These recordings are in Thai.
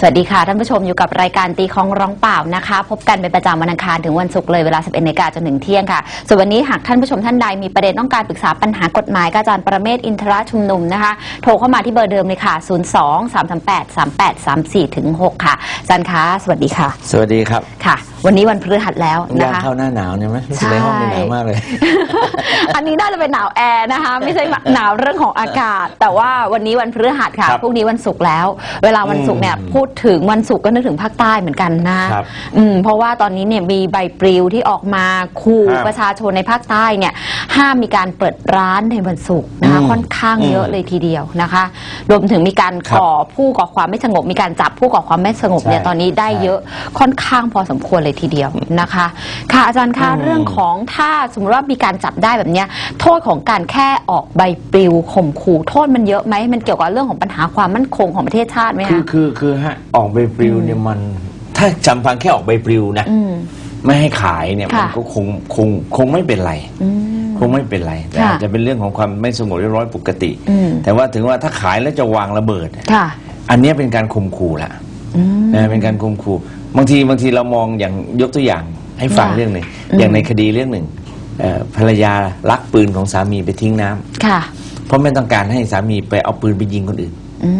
สวัสดีค่ะ ท่านผู้ชมอยู่กับรายการตีคองร้องเปล่านะคะ พบกันเป็นประจำวันอังคารถึงวันศุกร์เลยเวลา 11นาฬิกาจนถึงเที่ยงค่ะ ส่วนวันนี้หากท่านผู้ชมท่านใดมีประเด็นต้องการปรึกษาปัญหากฎหมายกับอาจารย์ประเมศวร์อินทรชุมนุมนะคะ โทรเข้ามาที่เบอร์เดิมเลยค่ะ 02 338 3834ถึง6ค่ะอาจารย์คะสวัสดีค่ะ สวัสดีครับค่ะวันนี้วันพฤหัสแล้วนะย่างคะ เข้าหน้าหนาวเนี่ยไหมรู้สึกใช่ในห้องนี่หนาวมากเลย อันนี้น่าจะเป็นหนาวแอร์นะคะ ไม่ใช่หนาวเรื่องของอากาศ แต่ว่าวันนี้วันพฤหัสค่ะครับพรุ่งนี้วันศุกร์แล้ว เวลาวันศุกร์เนี่ยอืมพูดถึงวันศุกร์ก็นึกถึงภาคใต้เหมือนกันนะครับอืมเพราะว่าตอนนี้เนี่ยมีใบปลิวที่ออกมาขู่ครับประชาชนในภาคใต้เนี่ยห้ามมีการเปิดร้านในวันศุกร์นะคะอืมค่อนข้างเยอะอืมเลยทีเดียวนะคะ รวมถึงมีการครับก่อผู้ก่อความไม่สงบ มีการจับผู้ก่อความไม่สงบเนี่ยใช่ตอนนี้ได้ใช่ เยอะค่อนข้างพอสมควรเลยทีเดียวนะคะ ค่ะอาจารย์คะอืมเรื่องของถ้าสมมติว่ามีการจับได้แบบเนี้ยโทษของการแค่ออกใบปลิวข่มขู่โทษมันเยอะไหมมันเกี่ยวกับเรื่องของปัญหาความมั่นคงของประเทศชาติไหมคือคะคือคือฮะออกใบปลิวเนี่ยมัน ถ้าจำฟังแค่ออกใบปลิวนะอืมไม่ให้ขายเนี่ยค่ะมันก็คงคงคงไม่เป็นไรอืมคงไม่เป็นไรแต่ค่ะอาจจะเป็นเรื่องของความไม่สงบเรียบร้อยปกติอืมแต่ว่าถึงว่าถ้าขายแล้วจะวางระเบิดค่ะอันเนี้ยเป็นการข่มขู่ละอืมนะเป็นการข่มขู่ บางทีบางทีเรามองอย่างยกตัวอย่างให้ฟังค่ะเรื่องหนึ่งอืมอย่างในคดีเรื่องหนึ่งเอ่อภรรยาลักปืนของสามีไปทิ้งน้ำค่ะเพราะไม่ต้องการให้สามีไปเอาปืนไปยิงคนอื่น อื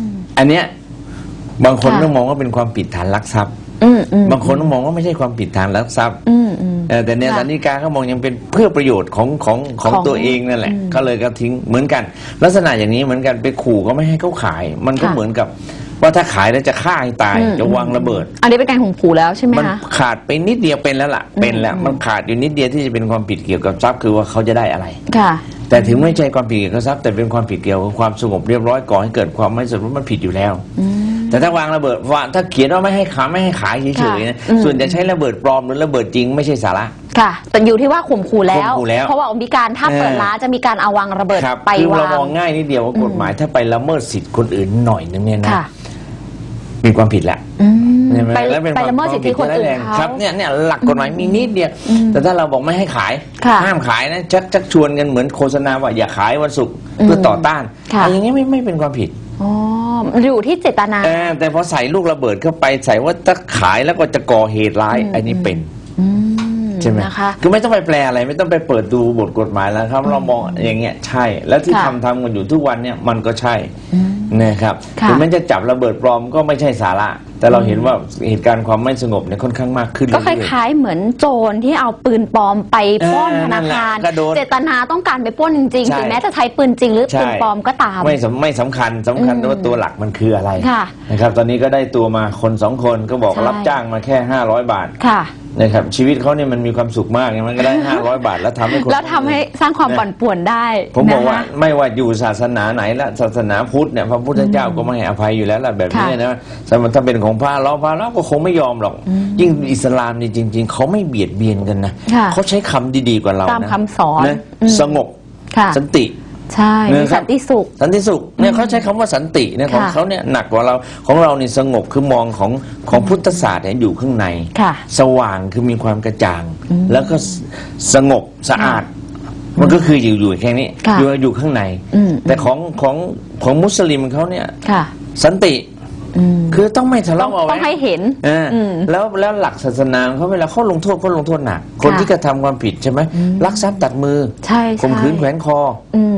ม อันเนี้ยบางคนค่ะ ต้องมองว่าเป็นความผิดฐานลักทรัพย์ อืมอืมบางคนต้องมองว่าไม่ใช่ความผิดฐานลักทรัพย์อืมอืม เออแต่เนี่ยค่ะสันนิการเขามองยังเป็นเพื่อประโยชน์ของของของของตัวเองนั่นแหละอืมก็เลยก็ทิ้งเหมือนกัน ลักษณะอย่างนี้เหมือนกันไปขู่ก็ไม่ให้เขาขาย มันก็ค่ะ เหมือนกับ ว่าถ้าขายแล้วจะฆ่าให้ตายอืมจะวางระเบิด อันนี้เป็นการข่มขู่แล้วใช่ไหมมันคะ ขาดไปนิดเดียวเป็นแล้วล่ะเป็นแล้วอืมมันขาดอยู่นิดเดียวที่จะเป็นความผิดเกี่ยวกับทรัพย์คือว่าเขาจะได้อะไร ค่ะ แต่ถึงไม่ใช่ความผิดเกี่ยวกับทรัพย์แต่เป็นความผิดเกี่ยวกับความสงบเรียบร้อยก่อให้เกิดความไม่สงบมันผิดอยู่แล้ว อืม แต่ถ้าวางระเบิดว่าถ้าเขียนว่าไม่ให้ขายไม่ให้ขายเฉยๆนะอืมส่วนจะใช้ระเบิดปลอมหรือระเบิดจริงไม่ใช่สาระค่ะ แต่อยู่ที่ว่าข่มขู่แล้วข่มขู่แล้ว เพราะว่ามีการถ้าเปิดเออร้านจะมีการเอาวางระเบิดครับไปคือเราวาง มองง่ายนิดเดียวว่ากฎหมายถ้าไปละเมิดสิทธิ์คนอื่นหน่อยนึงเนี่ยนะค่ะ มีความผิดแหละ อืมใช่ไหมไปแล้วเป็นไปละเมิดสิทธิคนอื่นวามผิดที่ร้ายแรงเขา ครับเนี่ยเนี่ยหลักกฎหมายมีนิดเดียวอืมแต่ถ้าเราบอกไม่ให้ขาย ค่ะห้ามขายนะชักชักชวนกันเหมือนโฆษณาว่าอย่าขายวันศุกร์อืมเพื่อต่อต้านค่ะ อะไรอย่างนี้ไม่ไม่เป็นความผิด อ๋ออยู่ที่เจตนาเออแต่พอใส่ลูกระเบิดเข้าไปใส่ว่าถ้าขายแล้วก็จะก่อเหตุร้ายอืมอันนี้เป็น อืมใช่ไหมนะคะ คือไม่ต้องไปแปลอะไรไม่ต้องไปเปิดดูบทกฎหมายแล้วครับ เรามองอย่างเงี้ยใช่ แล้วที่ค่ะทำทำกันอยู่ทุกวันเนี่ยมันก็ใช่อืมนะครับค่ะ ถึงแม้จะจับระเบิดปลอมก็ไม่ใช่สาระ แต่เราเห็นว่าเหตุการณ์ความไม่สงบเนี่ยค่อนข้างมากขึ้นก็คเรื่อยล้ายๆ เหมือนโจรที่เอาปืนปลอมไปปล้นเออธนาคารนั่นแหละก็โดนเจตนาต้องการไปปล้นจริงใช่ ๆถึงแม้จะใช้ปืนจริงหรือใช่ปืนปลอมก็ตามๆไม่สำไม่สำคัญสำคัญอืมว่าตัวหลักมันคืออะไรค่ะ นะครับ ตอนนี้ก็ได้ตัวมาคนสองคนก็บอกใช่รับจ้างมาแค่ 500 บาท ค่ะ นะครับชีวิตเขาเนี่ยมันมีความสุขมากมันก็ได้ 500 บาทแล้วทำให้คนแล้วทำให้สร้างความปั่นป่วนได้ผมบอกว่านะคะ ไม่ว่าอยู่ศาสนาไหนละศาสนาพุทธเนี่ยพระพุทธเจ้าก็ไม่ให้อภัยอยู่แล้วล่ะแบบนี้ค่ะนะสมมติถ้าเป็นของพระเราพระเราก็คงไม่ยอมหรอกอืมยิ่งอิสลามนี่จริง ๆ เขาไม่เบียดเบียนกันนะค่ะเขาใช้คำดีๆกว่าเรานะตามคำสอนนะอืมสงบค่ะ สันติ ใช่เนมีอะครับสันติสุข สันติสุขเนี่ยเขาใช้คำว่าสันติเนี่ยของค่ะเขาเนี่ยหนักกว่าเราของเรานี่สงบคือมองของของพุทธศาสตร์เนี่ยอยู่ข้างใน ค่ะสว่างคือมีความกระจ่างอืมแล้วก็สสงบสะอาด มันก็คืออยู่อยู่แค่นี้ค่ะอยู่อยู่ข้างใน อืม แต่ของของของมุสลิมเขาเนี่ยค่ะ สันติอืม คือต้องไม่ทะต้อเลาะงเอาต้องไว้ให้เห็นเอออม แล้วแล้วหลักศาสนาของเขาเวลาเขาลงโทษเขาลงโทษหนักคนค่ะที่กระทำความผิดใช่ไหมอืมลักทรัพย์ตัดมือใช่ใช่ ข่มขืนแขวนคอ อืมไม่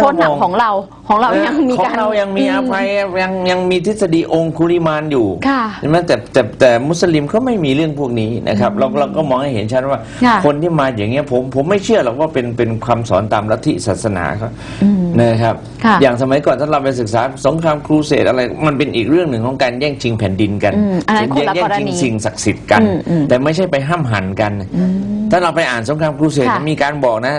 โทษหนักมองของเราของเรายังมีของการ เรายังมีอภัยยังยังมีทฤษฎีองคุลิมานอยู่ค่ะใช่ไหมแต่แต่แต่มุสลิมเขาไม่มีเรื่องพวกนี้นะครับ เราเราก็มองให้เห็นชัดว่า ค่ะ คนที่มาอย่างเงี้ยผมผมไม่เชื่อหรอกว่าเป็นเป็นคำสอนตามลัทธิศาสนาเขาอืมนะครับ ค่ะ อย่างสมัยก่อนถ้าเราไปศึกษาสงครามครูเสดอะไรมันเป็นอีกเรื่องหนึ่งของการแย่งชิงแผ่นดินกันอืมอันนั้นคนละแย่งกรชิงณีสิ่งศักดิ์สิทธิ์กัน อืมอืม แต่ไม่ใช่ไปห้ามหันกันอืมถ้าเราไปอ่านสงครามครูเสดค่ะ มีการบอกนะ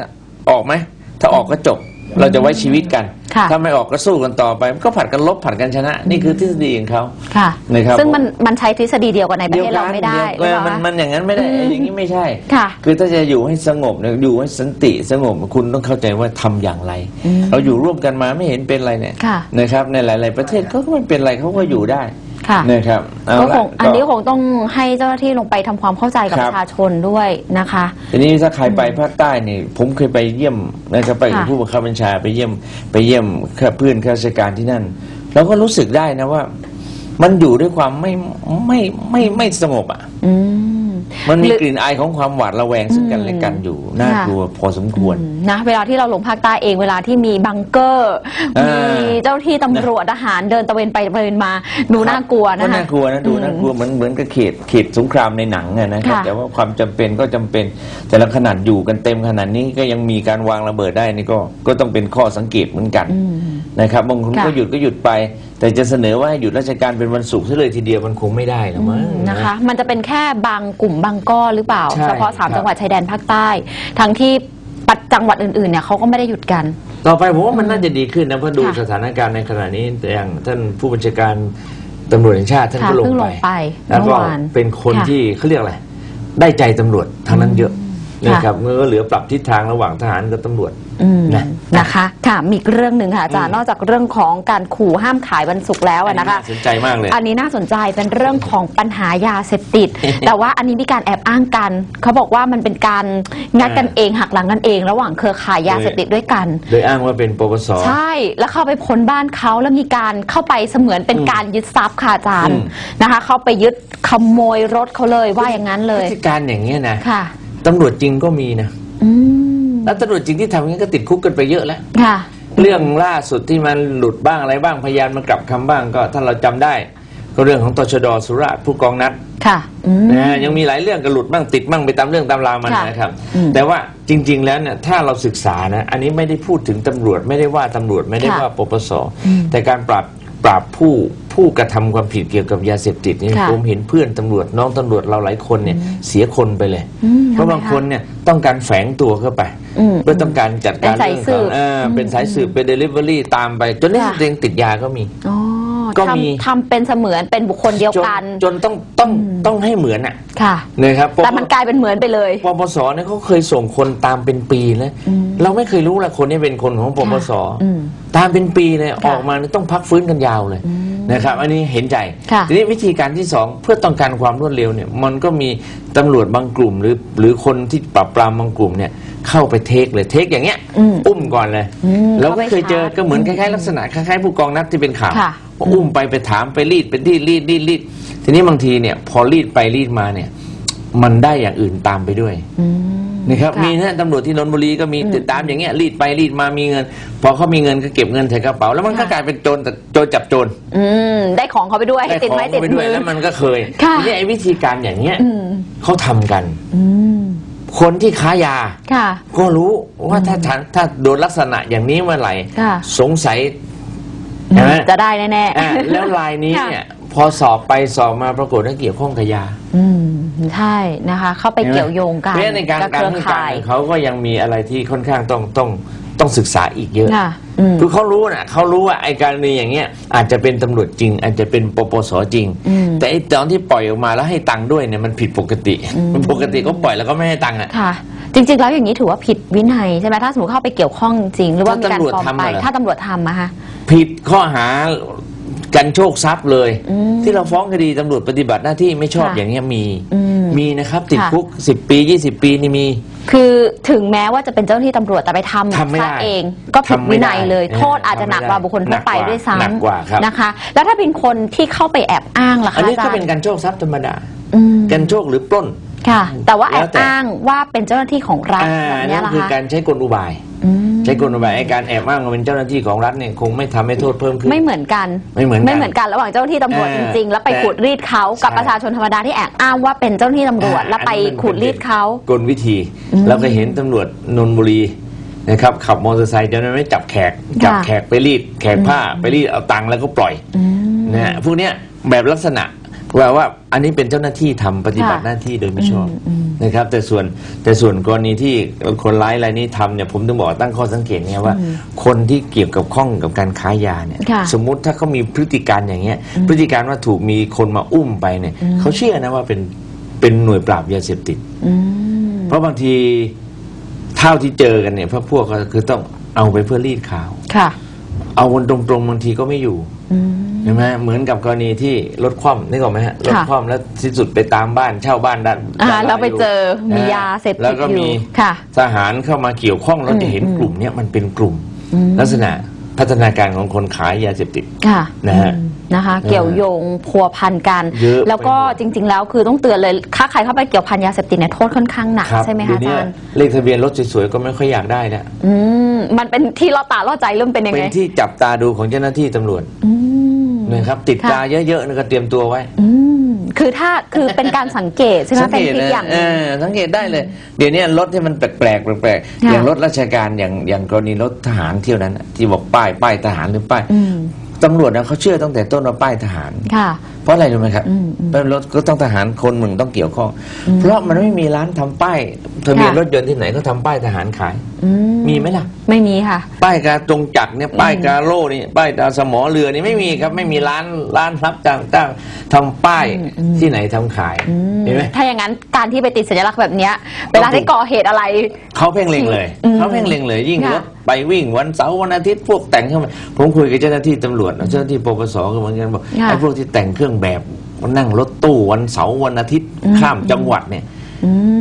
ออกไหมถ้าออกก็จบ เราจะไว้ชีวิตกัน ค่ะถ้าไม่ออกก็สู้กันต่อไปก็ผัดกันลบผัดกันชนะ นี่คือทฤษฎีของเขา ค่ะ นะครับซึ่งมันมันใช้ทฤษฎีเดียวกันในประเทศเราไม่ได้เดียวหรือเปมันล่า มันอย่างนั้นไม่ได้อืมอย่างนี้ไม่ใช่ค่ะคือถ้าจะอยู่ให้สงบเนี่ยอยู่ให้สันติสงบคุณต้องเข้าใจว่าทำอย่างไรอืมเราอยู่ร่วมกันมาไม่เห็นเป็นไรเนี่ยค่ะ นะครับในหลาย ๆ ประเทศเขาก็ไม่เป็นไรเขาก็อยู่ได้ ค่ะนะครับเอาก็ละคงอันนี้ก็คงต้องให้เจ้าหน้าที่ลงไปทำความเข้าใจกับครัปบระชาชนด้วยนะคะทีนี้ถ้าใครไปภาคใต้นี่ผมเคยไปเยี่ยมนะครับไปกับค่ะผู้บังคับบัญชาไปเยี่ยมไปเยี่ยมข้าเพื่อนข้าราชการที่นั่นเราก็รู้สึกได้นะว่า มันอยู่ด้วยความไม่ไม่ไม่ไม่สงบอะ อื มมันมีหรือกลิ่นอายของความหวาดระแวงซึ่งกันและกันอยู่น่ากลัวพอสมควรอืมนะเวลาที่เราลงภาคใต้เองเวลาที่มีบังเกอร์เออมีเจ้าที่ตำรวจทหารเดินตระเวนไปตระเวนมาดูน่ากลัวก็นะคะน่ากลัวนะดูน่ากลัวเหมือนเหมือนกับเขตเขตสงครามในหนังอะนะครับค่ะแต่ว่าความจำเป็นก็จำเป็นแต่ละขนาดอยู่กันเต็มขนาดนี้ก็ยังมีการวางระเบิดได้นี่ก็ก็ต้องเป็นข้อสังเกตเหมือนกันอืม นะครับบางคนค่ะ ก็หยุดก็หยุดไป แต่จะเสนอว่าให้หยุดราชการเป็นวันศุกร์ซะเลยทีเดียวมันคงไม่ได้หรอกมั้ง นะคะ มันจะเป็นแค่บางกลุ่มบางก้อนหรือเปล่า ใช่เฉพาะสามครับ จังหวัดชายแดนภาคใต้ ทั้งที่ปัดจังหวัดอื่นๆเนี่ยเขาก็ไม่ได้หยุดกัน ต่อไปผมว่ามันน่าจะดีขึ้นนะเพราะดูค่ะสถานการณ์ในขณะนี้แต่อย่างท่านผู้บัญชาการตำรวจแห่งชาติท่านค่ะก็ลงเพิ่งลไปงไปแล้วเมื่ก็อวานเป็นคนค่ะ ที่เขาเรียกอะไรได้ใจตำรวจทางนั้นเยอะค่ะ นะครับมันก็เหลือปรับทิศทางระหว่างทหารกับตำรวจอืมนะนะคะค่ะมีอีกเรื่องหนึ่งค่ะอาจารย์นอกจากเรื่องของการขู่ห้ามขายวันศุกร์แล้วอะนะคะสนใจมากเลย อันนี้น่าสนใจเป็นเรื่องของปัญหายาเสพติด แต่ว่าอันนี้มีการแอบอ้างกัน เขาบอกว่ามันเป็นการงัดกันเองหักหลังกันเอง ระหว่างเครือข่ายยาเสพติดด้วยกัน โดยอ้างว่าเป็นปปสใช่แล้วเข้าไปค้นบ้านเขาแล้วมีการเข้าไปเสมือนเป็นการยึดทรัพย์ค่ะอาจารย์อืมนะคะ เข้าไปยึดขโมยรถเขาเลยว่าอย่างนั้นเลพยฤติการอย่างเงี้ยนะค่ะ ตำรวจจริงก็มีนะอืมแล้วตำรวจจริงที่ทำอย่างนี้ก็ติดคุกกันไปเยอะแล้วค่ะ เรื่องล่าสุดที่มันหลุดบ้างอะไรบ้างพยานมันกลับคำบ้างก็ถ้าเราจำได้ ก็เรื่องของตชดสุราษฎร์ผู้กองนัดค่ะอืมนะฮะยังมีหลายเรื่องก็หลุดบ้างติดบ้างไปตามเรื่องตามราวมันค่ะนะครับอืมแต่ว่าจริง ๆ แล้วเนี่ยถ้าเราศึกษานะ อันนี้ไม่ได้พูดถึงตำรวจไม่ได้ว่าตำรวจไม่ได้ค่ะว่าปปสอืมแต่การปราบ ปราบผู้ผู้กระทำความผิดเกี่ยวกับยาเสพติดนี่ค่ะผมเห็นเพื่อนตำรวจน้องตำรวจเราหลายคนเนี่ยเสียคนไปเลย อืมเพราะทำไมบางคะคนเนี่ยต้องการแฝงตัวเข้าไปอืมเพื่อต้องการจัดการเป็นสายเรื่องของสืบเออเป็นสายสืบเป็นเดลิเวอรี่ตามไป จนนี่ค่ะเองติดยาก็มี อ๋อ ก็มี ทำทำเป็นเสมือนเป็นบุคคลเดียวจนกัน จนต้องต้องต้องให้เหมือนอะค่ะ นะครับแต่มันกลายเป็นเหมือนไปเลย ปปสเนี่ยเขาเคยส่งคนตามเป็นปีแล้วอืมเราไม่เคยรู้ละคนนี้เป็นคนของปปสอืมตามเป็นปีเลยค่ะออกมาเนี่ยต้องพักฟื้นกันยาวเลย อืม นะครับ อันนี้เห็นใจค่ะทีนี้วิธีการที่สองเพื่อต้องการความรวดเร็วเนี่ย มันก็มีตำรวจบางกลุ่ม หรือหรือคนที่ปราบปรามบางกลุ่มเนี่ยเข้าไปเทคเลยเทคอย่างเงี้ยอืมอุ้มก่อนเลยอืมเราก็เคยเจอเข้าไปชาร์จก็เหมือนคล้ายๆลักษณะคล้ายๆผู้กองนัดที่เป็นข่าวค่ะพออุ้มไปไปถามไปรีดเป็นที่รีดรีดรีดทีนี้บางทีเนี่ยพอรีดไปรีดมาเนี่ย มันได้อย่างอื่นตามไปด้วยอืมนะครับค่ะมีนะตำรวจที่นนทบุรีก็มีอืมติดตามอย่างเงี้ยรีดไปรีดมามีเงิน พอเขามีเงินก็เก็บเงินใส่กระเป๋า แล้วมันก็ค่ะกลายเป็นโจรแต่โจรจับโจรอืมได้ของเขาไปด้วยได้ติดของไม้ติดไปด้วยมือแล้วมันก็เคยค่ะทีนี้ไอ้วิธีการอย่างเงี้ยอืมเขาทำกันอืมคนที่ค้ายาค่ะก็รู้ว่าถ้าถ้าถ้าโดนลักษณะอย่างนี้เมื่อไหร่ค่ะสงสัยใช่ไหมจะได้แน่อะแล้วลายนี้ค่ะเนี่ย พอสอบไปสอบมาปรากฏว่าเกี่ยวข้องกับยาๆอืมใช่นะคะ เข้าไปเกี่ยวโยงกันเพราะฉะนั้นในการกับกาเครรือให้การข่ายของเขาก็ยังมีอะไรที่ค่อนข้างต้องต้องต้องศึกษาอีกเยอะค่ะอืมคือเขารู้นะเขารู้ว่าไอ้การณีอย่างเงี้ย อาจจะเป็นตำรวจจริง อาจจะเป็นปปสจริงอืมแต่ไอ้ตอนที่ปล่อยออกมาแล้วให้ตังค์ด้วยเนี่ยมันผิดปกติอืมปกติก็ปล่อยแล้วก็ไม่ให้ตังค์อะค่ะจริง ๆ แล้วอย่างนี้ถือว่าผิดวินัยใช่ไหมถ้าสมมติเข้าไปเกี่ยวข้องจริง หรือว่ามีการถ้าตำรวจปลอมทำไปเหรอถ้าตำรวจทำอะคะผิดข้อหา กันโชคทรัพย์เลยอืมที่เราฟ้องคดีตำรวจปฏิบัติหน้าที่ไม่ชอบค่ะอย่างเงี้ยมีอืมมีนะครับติดค่ะ คุก10ปี20ปีนี่มี คือถึงแม้ว่าจะเป็นเจ้าหน้าที่ตำรวจแต่ไปทำทำไม่ได้ซะเองก็ผิดทำไม่วิได้นัยเลยเออโทษอาจจะหนักกว่าบุคคลทั่วไปหนักกว่าด้วยซ้หนักกว่าครับำนะคะ แล้วถ้าเป็นคนที่เข้าไปแอบอ้างล่ะอันคะนี้อาจาก็รเป็นย์การโชคทรัพย์ธรรมดา อืมกันโชคหรือปล้น ค่ะ แต่ว่าแอแล้วบแต่ อ้างว่าเป็นเจ้าหน้าที่ของรัฐอ่าแบบนั่เนี้ยนล่ะคือคะการใช้กลอุบาย อืมใช้กลอุบายไอ้การแอบอ้างว่าเป็นเจ้าหน้าที่ของรัฐเนี่ยคงไม่ทำให้โทษเพิ่มขึ้น ไม่เหมือนกันไม่เหมือนกันไม่เหมือนกันระหว่างเจ้าหน้าที่ตำรวจเอจอริงๆ แล้วไปแต่ขูดรีดเขากับใช่ ประชาชนธรรมดาที่แอบอ้างว่าเป็นเจ้าหน้าที่ตำรวจอ่าแล้วไปอันนั้นมันขูดรีดเขา กลวิธีอืมเราก็เห็นตำรวจนนทบุรีนะครับขับมอเตอร์ไซค์จะไม่จับแขกจับแขกไปรีดแขกผ้าไปรีดเอาตังค์แล้วก็ปล่อยอืมนะฮะพวกเนี้ยแบบลักษณะ ว่าว่าอันนี้เป็นเจ้าหน้าที่ทำปฏิบัติค่ะหน้าที่โดยไม่ชอบอืมอืมนะครับ แต่ส่วนแต่ส่วนกรณีที่คนร้ายรายนี้ทำเนี่ยผมต้องบอกตั้งข้อสังเกตเนี่ยว่าอืมคนที่เกี่ยวกับข้องกับการค้ายาเนี่ยค่ะสมมุติถ้าเขามีพฤติการอย่างเงี้ยพฤติการว่าถูกมีคนมาอุ้มไปเนี่ยอืมเขาเชื่อนะว่าเป็นเป็นหน่วยปราบยาเสพติดอืมเพราะบางทีเท่าที่เจอกันเนี่ยพวกพวกก็คือต้องเอาไปเพื่อรีดข่าวค่ะ เอาวนตรงๆบางทีก็ไม่อยู่อืม ใช่ไหมเหมือนกับกรณีที่รถคว่ำนึกออกไหมฮะรถค่ะคว่ำแล้วที่สุดไปตามบ้านเช่าบ้านด้านอ่าด้านแล้วไปเจอมีนะฮะยาเสพติดแล้วก็อยู่มีค่ะทหารเข้ามาเกี่ยวข้องเราจะเห็นอืมกลุ่มเนี้ยมันเป็นกลุ่มอืมลักษณะพัฒนาการของคนขายยาเสพติดค่ะนะฮะอืม นะคะเออเกี่ยวโยงพัวพันกัน เยอะแล้วก็ไปหมด จริง ๆ แล้วคือต้องเตือนเลยถ้าใครเข้าไปเกี่ยวพันยาเสพติดเนี่ยโทษค่อนข้างหนักครับใช่ไหมเดี๋คะยวอานี้จารย์เลขทะเบียนรถสวยๆก็ไม่ค่อยอยากได้แล้วอืมมันเป็นที่ล่อตาล่อใจเริ่มเป็นยังเป็ไงนที่จับตาดูของเจ้าหน้าที่ตำรวจอืม นะครับติดค่ะ ตาเยอะๆนี่ก็เตรียมตัวไว้ อืมคือถ้าคือเป็นการสังเกตใช่ไหมสังเป็นเกตทิศเลยอย่างหเอนึ่ง อสังเกตได้เลย เดี๋ยวนี้รถที่มันแปลกๆแปลกๆค่ะอย่างรถราชการอย่างอย่างกรณีรถทหารเที่ยวนั้นน่ะที่บอกป้ายป้ายทหารหรือป้าย อืม ตำรวจนะเขาเชื่อตั้งแต่ต้นว่าป้ายทหารค่ะ เพราะอะไรรู้ไหมครับอืมอืมเป็นรถก็ต้องทหารคนหนึ่งต้องเกี่ยวข้องอืมเพราะมันไม่มีร้านทำป้ายทะเบียนค่ะรถยนต์ที่ไหนก็ทำป้ายทหารขาย อืมีไหมล่ะ ไม่มีค่ะ ป้ายกาจงจักรเนี่ยป้ายกาโล่นี่ป้ายกาสมอเรือนี่ไม่มีครับไม่มีร้านร้านรับจ้างจ้างทำป้ายอืมอืมที่ไหนทำขายอืมเห็นไหมถ้าอย่างนั้นการที่ไปติดสัญลักษณ์แบบเนี้ย เวลาที่ก่อเหตุอะไร เขาเพ่งเล็งเลยอืมเขาเพ่งเล็งเลย ยิ่งค่ะรถไปวิ่งวันเสาร์วันอาทิตย์พวกแต่งเครื่องแบบผมคุยกับเจ้าหน้าที่ตำรวจนะเจ้าหน้าที่ปปสก็เหมือนกันบอกค่ะไอ้พวกที่แต่งเครื่องแบบนั่งรถตู้วันเสาร์วันอาทิตย์อืมข้ามจังหวัดเนี่ยอืม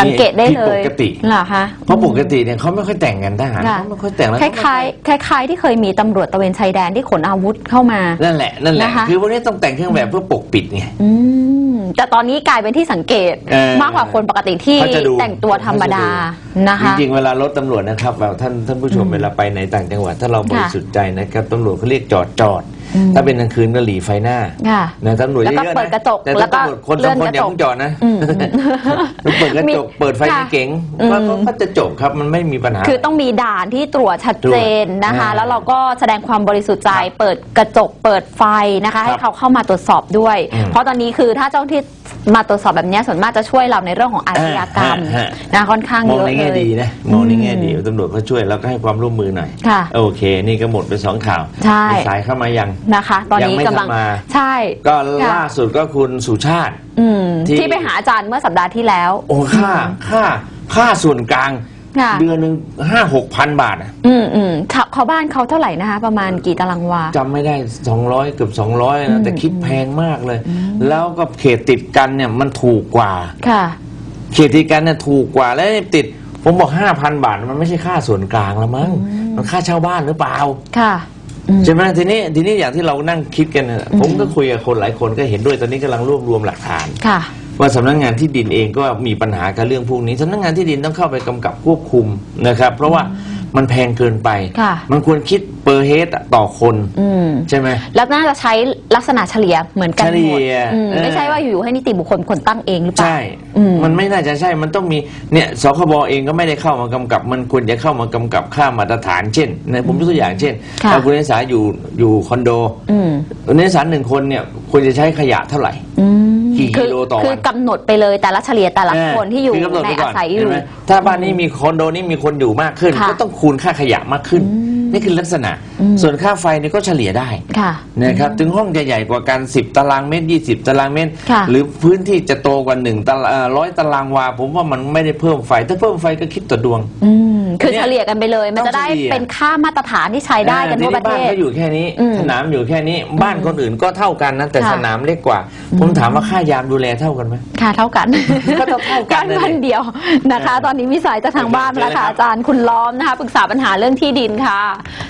สังเกตได้ผิดเลยปกติเหรอคะเพราะปกติเนี่ยเขาไม่ค่อยแต่งกันทหารค่ะเขาไม่ค่อยแต่งแล้วคล้ายๆคล้าย ๆ ที่เคยมีตำรวจตระเวนชายแดนที่ขนอาวุธเข้ามานั่นแหละนั่นแหละนะคะคือพวกนี้ต้องแต่งเครื่องแบบเพื่อปกปิดไงอืมแต่ตอนนี้กลายเป็นที่สังเกตเออมากกว่าคนปกติที่เขาจะดูแต่งตัวธรรมดานะจคะริงๆเวลารถตำรวจนะครับแบบท่านท่านผู้ชมอืมเวลาไปในต่างจังหวัดถ้าเราบริค่ะสุทธิ์ใจนะครับตำรวจเขาเรียกจอดจอดอืม ถ้าเป็นกลางคืนก็หลีไฟหน้าค่ะนะตำรวจแล้วก็เยอะๆเปิดนะกระจกแต่แล้วก็ตำรวจคนสองคนเลื่อนกระจกอย่าเพิ่งจอดนะอืมอืมเปิดกระจกมีเปิดไฟในค่ะเก๋งอืมก็ก็จะจบครับมันไม่มีปัญหา คือต้องมีด่านที่ตรวจชัดเจนนะคะตรวจแล้วเราก็แสดงความบริสุทธิ์ใจครับเปิดกระจกเปิดไฟนะคะ ให้ครับเขาเข้ามาตรวจสอบด้วยอืมเพราะตอนนี้คือถ้าเจ้าหน้าที่ มาตรวจสอบแบบเนี้ยส่วนมากจะช่วยเราในเรื่องของอาชญากรรมฮะฮะ นะค่อนข้างมองเยอะในเลแง่ย ดีนะมองในแง่ดีอืมตำรวจเขาช่วยเราก็ให้ความร่วมมือหน่อยค่ะโอเค นี่ก็หมดไปสองข่าวใช่ มีสายเข้ามายัง นะคะ ตอนนี้ยังไม่กำลังทันมา ใช่ ก็ค่ะ ล่าสุดก็คุณสุชาติ อืมที่ ที่ไปหาอาจารย์เมื่อสัปดาห์ที่แล้ว โอ้ค่าค่าค่าส่วนกลาง ค่ะ เดือนหนึ่งห้าหกพันบาทอะอืมอืมเขาเขาบ้านเขาเท่าไหร่นะคะ ประมาณกี่ตารางวา จำไม่ได้สองร้อยเกือบสองร้อยอืนะมแต่คิดแพงมากเลย แล้วก็เขตติดกันเนี่ยมันถูกกว่า ค่ะ เขตติดกันเนี่ยถูกกว่าแล้วติด ผมบอกห้าพันบาท มันไม่ใช่ค่าส่วนกลางแล้วมั้งมันค่าเช่าบ้านหรือเปล่า ค่ะอืม ใช่ไหมทีนี้ทีนี้อย่างที่เรานั่งคิดกันน่ะผมก็คุยกับคนหลายคนก็เห็นด้วยตอนนี้กำลังรวบรวมหลักฐาน ค่ะ ว่าสำนักงานที่ดินเองก็มีปัญหากับเรื่องพวกนี้สำนักงานที่ดินต้องเข้าไปกำกับควบคุมนะครับ เพราะว่ามันแพงเกินไปค่ะมันควรคิดเปอร์เฮดต่อคนอืมใช่ไหมแล้วน่าจะใช้ลักษณะเฉลี่ยเหมือนกันหมดเฉลี่ยอืมเออไม่ใช่ว่าอยู่ๆให้นิติบุคคลคนตั้งเองหรือเปล่า ใช่อืมมันไม่น่าจะใช่ มันต้องมีเนี่ยสคบเองก็ไม่ได้เข้ามากำกับ มันควรจะเข้ามากำกับค่ามาตรฐานเช่นในผมยกตัวอย่างเช่นค่ะถ้าคุณนักศึกษาอยู่อยู่คอนโดอืมนักศึกษาหนึ่งคนเนี่ยควรจะใช้ขยะเท่าไหร่ อืมกี่กิโลต่อวันคือกำหนดไปเลยแต่ละเฉลี่ยแต่ละคนที่อยู่คืกำหดในไปก่อานศัยอยู่เห็นไหมถ้าบ้านนี้มีคอนโดนี้มีคนอยู่มากขึ้น ค่ะก็ต้องคูณค่าขยะมากขึ้นอืมนี่คือลักษณะ อืม ส่วนค่าไฟเนี่ยก็เฉลี่ยได้ค่ะ นะครับถึงห้องจะใหญ่กว่ากัน 10 ตารางเมตร 20 ตารางเมตร ค่ะหรือพื้นที่จะโตกว่า1ตารางร้อยตารางวา ผมว่ามันไม่ได้เพิ่มไฟ ถ้าเพิ่มไฟก็คิดต่อดวงอืมคือเนี่ยเฉลี่ยกันไปเลย มันจะได้ต้องเฉลี่ย เป็นค่ามาตรฐานที่ใช้ได้กันทั่วประเทบ้านศก็อยู่แค่นี้ อืมสนามอยู่แค่นี้ บ้านคนอื่นก็เท่ากันนะแต่ค่ะสนามเล็กกว่า ผมถามว่าค่ายามดูแลเท่ากันไหม ค่ะเท่ากันก็ต้องเท่ากันบ้านนั่นแหละบ้านเดียวนะคะเออตอนนี้มีสายจากทางบ้านมาแล้วค่ะเชิญเลยครับอาจารย์คุณล้อมนะคะปรึกษาปัญหาเรื่องที่ดินค่ะ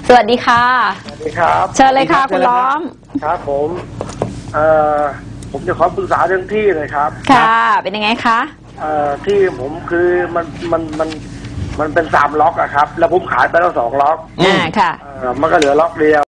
สวัสดีค่ะ สวัสดีครับ เชิญเลยค่ะคุณล้อม ครับผมเอ่อผมจะขอปรึกษาเรื่องที่เลยครับ ค่ะ เป็นยังไงคะเอ่อที่ผมคือมันมันมันมันเป็นสามล็อกอะครับ แล้วผมขายไปแล้วสองล็อกอืมอ่าค่ะเอ่อมันก็เหลือล็อกเดียว